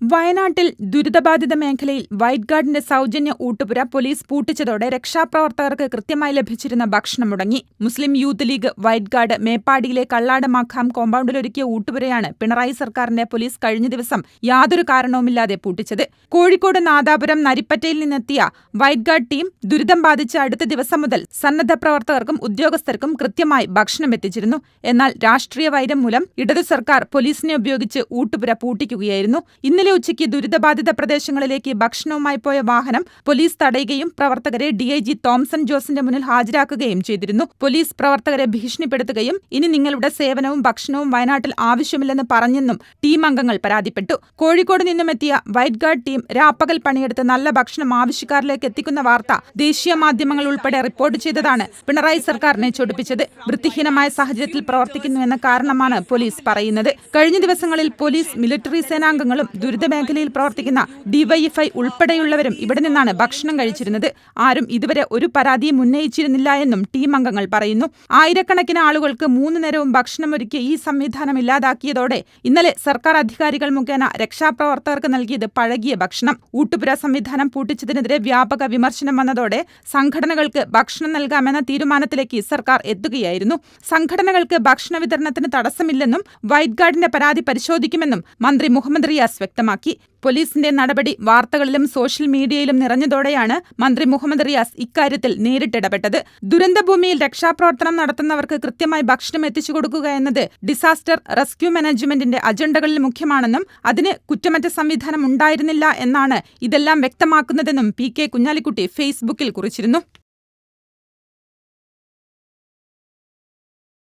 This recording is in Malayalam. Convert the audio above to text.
വയനാട്ടിൽ ദുരിതബാധിത മേഖലയിൽ വൈറ്റ് ഗാർഡിന്റെ സൗജന്യ ഊട്ടുപുര പോലീസ് പൂട്ടിച്ചതോടെ രക്ഷാപ്രവർത്തകർക്ക് കൃത്യമായി ലഭിച്ചിരുന്ന ഭക്ഷണം മുടങ്ങി. Muslim Youth League White Guard മേപ്പാടിയിലെ Kallad മഖാം കോമ്പൗണ്ടിലൊരുക്കിയ ഊട്ടുപുരയാണ് പിണറായി സർക്കാരിന്റെ പോലീസ് കഴിഞ്ഞ ദിവസം യാതൊരു കാരണവുമില്ലാതെ പൂട്ടിച്ചത്. കോഴിക്കോട് നാദാപുരം നരിപ്പറ്റയിൽ നിന്നെത്തിയ വൈറ്റ് ഗാർഡ് ടീം ദുരിതം ബാധിച്ച അടുത്ത ദിവസം മുതൽ സന്നദ്ധ പ്രവർത്തകർക്കും ഉദ്യോഗസ്ഥർക്കും കൃത്യമായി ഭക്ഷണം എത്തിച്ചിരുന്നു. എന്നാൽ രാഷ്ട്രീയ വൈരം മൂലം ഇടതു സർക്കാർ പോലീസിനെ ഉപയോഗിച്ച് ഊട്ടുപുര പൂട്ടിക്കുകയായിരുന്നു. ഇന്നലെ ഇന്നലെ ഉച്ചയ്ക്ക് ദുരിതബാധിത പ്രദേശങ്ങളിലേക്ക് ഭക്ഷണവുമായി പോയ വാഹനം പോലീസ് തടയുകയും പ്രവർത്തകരെ ഡിഐജി തോംസൺ ജോസിന്റെ മുന്നിൽ ഹാജരാക്കുകയും ചെയ്തിരുന്നു. പോലീസ് പ്രവർത്തകരെ ഭീഷണിപ്പെടുത്തുകയും ഇനി നിങ്ങളുടെ സേവനവും ഭക്ഷണവും വയനാട്ടിൽ ആവശ്യമില്ലെന്ന് പറഞ്ഞെന്നും ടീം അംഗങ്ങൾ പരാതിപ്പെട്ടു. കോഴിക്കോട് നിന്നും എത്തിയ വൈറ്റ് ഗാർഡ് ടീം രാപ്പകൽ പണിയെടുത്ത് നല്ല ഭക്ഷണം ആവശ്യക്കാരിലേക്ക് എത്തിക്കുന്ന വാർത്ത ദേശീയ മാധ്യമങ്ങൾ ഉൾപ്പെടെ റിപ്പോർട്ട് ചെയ്തതാണ് പിണറായി സർക്കാരിനെ ചൊടിപ്പിച്ചത്. വൃത്തിഹീനമായ സാഹചര്യത്തിൽ പ്രവർത്തിക്കുന്നുവെന്ന കാരണമാണ് പോലീസ് പറയുന്നത്. കഴിഞ്ഞ ദിവസങ്ങളിൽ പോലീസ് മിലിറ്ററി സേനാംഗങ്ങളും ദുരിതമേഖലയിൽ പ്രവർത്തിക്കുന്ന ഡിവൈഎഫ്ഐ ഉൾപ്പെടെയുള്ളവരും ഇവിടെ നിന്നാണ് ഭക്ഷണം കഴിച്ചിരുന്നത്. ആരും ഇതുവരെ ഒരു പരാതിയും ഉന്നയിച്ചിരുന്നില്ല എന്നും ടീം അംഗങ്ങൾ പറയുന്നു. ആയിരക്കണക്കിന് ആളുകൾക്ക് മൂന്ന് നേരവും ഭക്ഷണമൊരുക്കിയ ഈ സംവിധാനം ഇല്ലാതാക്കിയതോടെ ഇന്നലെ സർക്കാർ അധികാരികൾ മുഖേന രക്ഷാപ്രവർത്തകർക്ക് നൽകിയത് പഴകിയ ഭക്ഷണം. ഊട്ടുപുര സംവിധാനം പൂട്ടിച്ചതിനെതിരെ വ്യാപക വിമർശനം വന്നതോടെ സംഘടനകൾക്ക് ഭക്ഷണം നൽകാമെന്ന തീരുമാനത്തിലേക്ക് സർക്കാർ എത്തുകയായിരുന്നു. സംഘടനകൾക്ക് ഭക്ഷണ വിതരണത്തിന് തടസ്സമില്ലെന്നും വൈറ്റ് ഗാർഡിന്റെ പരാതി പരിശോധിക്കുമെന്നും മന്ത്രി മുഹമ്മദ് റിയാസ് വ്യക്തമാക്കി. വ്യക്തമാക്കി. പോലീസിന്റെ നടപടി വാർത്തകളിലും സോഷ്യൽ മീഡിയയിലും നിറഞ്ഞതോടെയാണ് മന്ത്രി മുഹമ്മദ് റിയാസ് ഇക്കാര്യത്തിൽ നേരിട്ടിടപെട്ടത്. ദുരന്തഭൂമിയിൽ രക്ഷാപ്രവർത്തനം നടത്തുന്നവർക്ക് കൃത്യമായി ഭക്ഷണം എത്തിച്ചു കൊടുക്കുക എന്നത് ഡിസാസ്റ്റർ റെസ്ക്യൂ മാനേജ്മെന്റിന്റെ അജണ്ടകളിൽ മുഖ്യമാണെന്നും അതിന് കുറ്റമറ്റ സംവിധാനം ഉണ്ടായിരുന്നില്ല എന്നാണ് ഇതെല്ലാം വ്യക്തമാക്കുന്നതെന്നും പി കെ കുഞ്ഞാലിക്കുട്ടി ഫേസ്ബുക്കിൽ കുറിച്ചിരുന്നു.